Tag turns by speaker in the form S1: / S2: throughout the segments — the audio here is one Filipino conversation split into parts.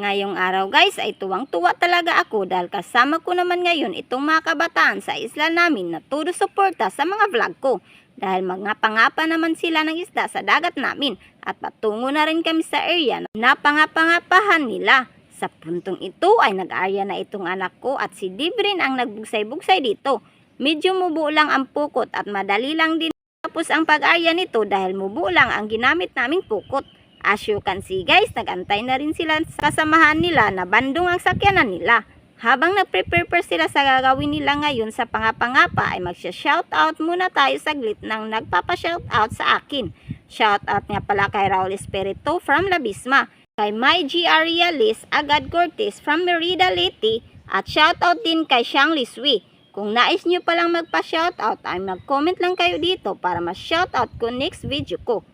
S1: Ngayong araw guys ay tuwang-tuwa talaga ako dahil kasama ko naman ngayon itong mga kabataan sa isla namin na todo suporta sa mga vlog ko. Dahil magngapa-ngapa naman sila ng isda sa dagat namin at patungo na rin kami sa area na pangapangapahan nila. Sa puntong ito ay nag-arya na itong anak ko at si Dibrin ang nagbugsay-bugsay dito. Medyo mubo lang ang pukot at madali lang din tapos ang pag-arya nito dahil mubo lang ang ginamit naming pukot. As you can see guys, nagantay na rin sila sa kasamahan nila na bandong ang sakyanan nila. Habang nagprepare pa sila sa gagawin nila ngayon sa pangapangapa ay magsha-shoutout muna tayo saglit ng nagpapa-shoutout sa akin. Shoutout nga pala kay Raul Espirito from Labisma, kay My GR Realis Agad Cortez from Merida Leyte at shoutout din kay Shang Liswi. Kung nais nyo palang magpa-shoutout ay mag-comment lang kayo dito para ma-shoutout ko next video ko.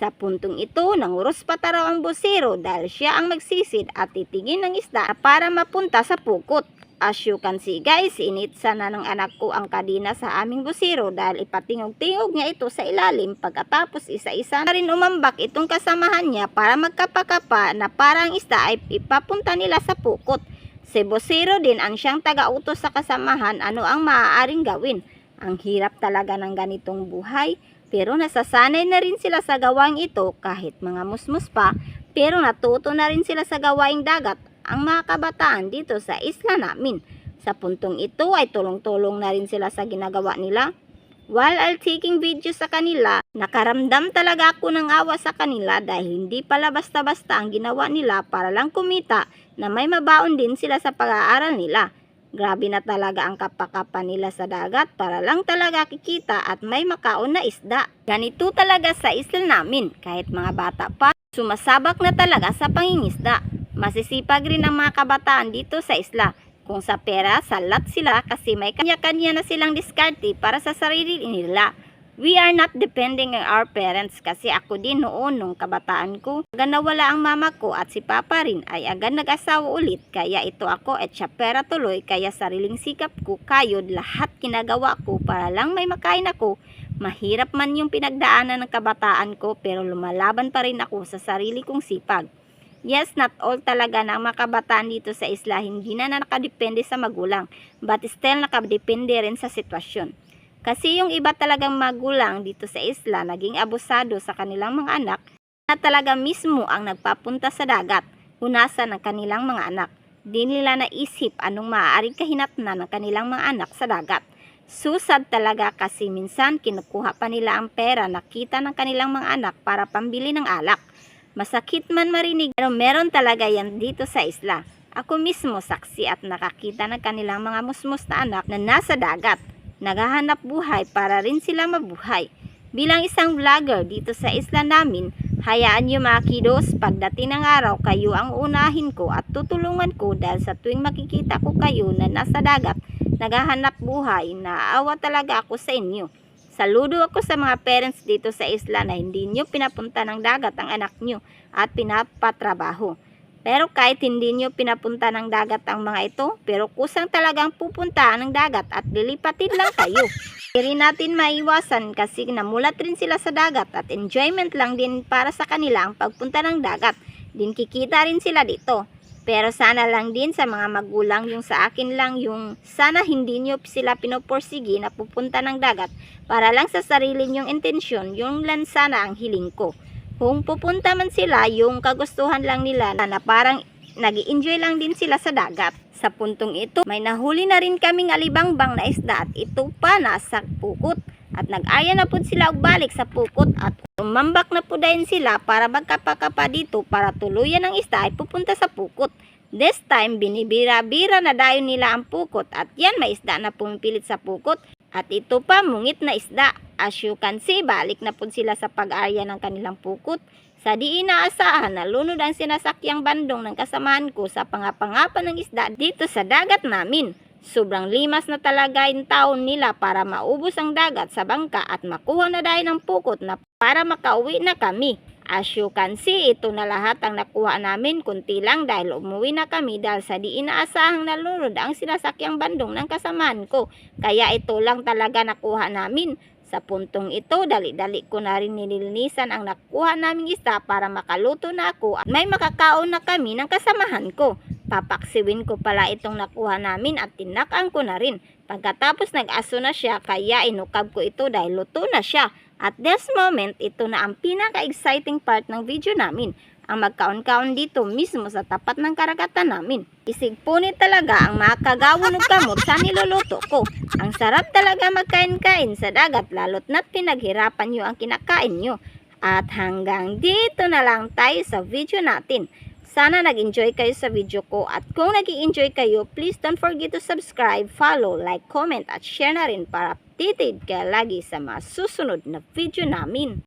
S1: Sa puntong ito, nanguros pa taraw ang busero dahil siya ang magsisid at titingin ng isda para mapunta sa pukot. As you can see guys, initsa na ng anak ko ang kadina sa aming busero dahil ipatingog-tingog niya ito sa ilalim pagkatapos isa-isa na rin umambak itong kasamahan niya para magkapakapa na parang isda ay ipapunta nila sa pukot. Si busero din ang siyang taga-utos sa kasamahan ano ang maaaring gawin. Ang hirap talaga ng ganitong buhay pero nasasanay na rin sila sa gawaing ito kahit mga musmus pa, pero natuto na rin sila sa gawaing dagat ang mga kabataan dito sa isla namin. Sa puntong ito ay tulong-tulong na rin sila sa ginagawa nila. While I'll taking video sa kanila, nakaramdam talaga ako ng awa sa kanila dahil hindi pala basta-basta ang ginawa nila para lang kumita na may mabaon din sila sa pag-aaral nila. Grabe na talaga ang kapakapa nila sa dagat para lang talaga kikita at may makaon na isda. Ganito talaga sa isla namin, kahit mga bata pa, sumasabak na talaga sa pangingisda. Masisipag rin ang mga kabataan dito sa isla. Kung sa pera, salat sila kasi may kanya-kanya na silang diskarte para sa sarili nila. We are not depending on our parents kasi ako din noon nung kabataan ko. Aga nawala ang mama ko at si papa rin ay agad nag-asawa ulit kaya ito ako at siya pera tuloy kaya sariling sikap ko kayod lahat ginagawa ko para lang may makain ako. Mahirap man yung pinagdaanan ng kabataan ko pero lumalaban pa rin ako sa sarili kong sipag. Yes, not all talaga ang mga kabataan dito sa isla hindi na nakadepende sa magulang but still nakadepende rin sa sitwasyon. Kasi yung iba talagang magulang dito sa isla naging abusado sa kanilang mga anak na talaga mismo ang nagpapunta sa dagat, hunasan ng kanilang mga anak. Di nila naisip anong maaaring kahinatnan ng kanilang mga anak sa dagat. Susad talaga kasi minsan kinukuha pa nila ang pera na kita ng kanilang mga anak para pambili ng alak. Masakit man marinig pero meron talaga yan dito sa isla. Ako mismo saksi at nakakita ng kanilang mga musmus na anak na nasa dagat naghahanap buhay para rin sila mabuhay. Bilang isang vlogger dito sa isla namin, hayaan nyo mga kiddos, pagdating ng araw kayo ang unahin ko at tutulungan ko dahil sa tuwing makikita ko kayo na nasa dagat, naghahanap buhay, naawa talaga ako sa inyo. Saludo ako sa mga parents dito sa isla na hindi nyo pinapunta ng dagat ang anak nyo at pinapatrabaho. Pero kahit hindi nyo pinapunta ng dagat ang mga ito, pero kusang talagang pupunta ng dagat at lilipatin lang kayo. Hindi natin maiwasan kasi namulat rin sila sa dagat at enjoyment lang din para sa kanila ang pagpunta ng dagat. Din kikita rin sila dito. Pero sana lang din sa mga magulang yung sa akin lang yung sana hindi nyo sila pinoporsige na pupunta ng dagat para lang sa sarili nyong intensyon yung lang sana ang hiling ko. Kung pupunta man sila, yung kagustuhan lang nila na, parang nag enjoy lang din sila sa dagat. Sa puntong ito, may nahuli na rin kaming alibangbang na isda at ito pa nasa pukot. At nag-aya na po sila balik sa pukot at umambak na po dahil sila para magkapakapa dito para tuluyan ng isda ay pupunta sa pukot. This time, binibira-bira na dayon nila ang pukot at yan may isda na pumipilit sa pukot at ito pa mungit na isda. As you can see, balik na po sila sa pag-arya ng kanilang pukot. Sa di inaasahan, nalunod ang sinasakyang bandong ng kasamahan ko sa pangapangapan ng isda dito sa dagat namin. Sobrang limas na talaga yung taon nila para maubos ang dagat sa bangka at makuha na dahil ng pukot na para makauwi na kami. As you can see, ito na lahat ang nakuha namin, kunti lang dahil umuwi na kami dahil sa di inaasahang nalunod ang sinasakyang bandong ng kasamahan ko. Kaya ito lang talaga nakuha namin. Sa puntong ito, dali-dali ko na rin nililinisan ang nakuha naming isda para makaluto na ako at may makakaon na kami ng kasamahan ko. Papaksiwin ko pala itong nakuha namin at tinakang ko na rin. Pagkatapos nag-aso na siya, kaya inukab ko ito dahil luto na siya. At this moment, ito na ang pinaka-exciting part ng video namin. Ang magkaon-kaon dito mismo sa tapat ng karagatan namin. Isigpunit talaga ang mga kagawon ug kamot sa niluluto ko. Ang sarap talaga magkain-kain sa dagat lalo't na't pinaghirapan nyo ang kinakain nyo. At hanggang dito na lang tayo sa video natin. Sana nag-enjoy kayo sa video ko at kung nag enjoy kayo, please don't forget to subscribe, follow, like, comment at share na rin para updated kayo lagi sa mga susunod na video namin.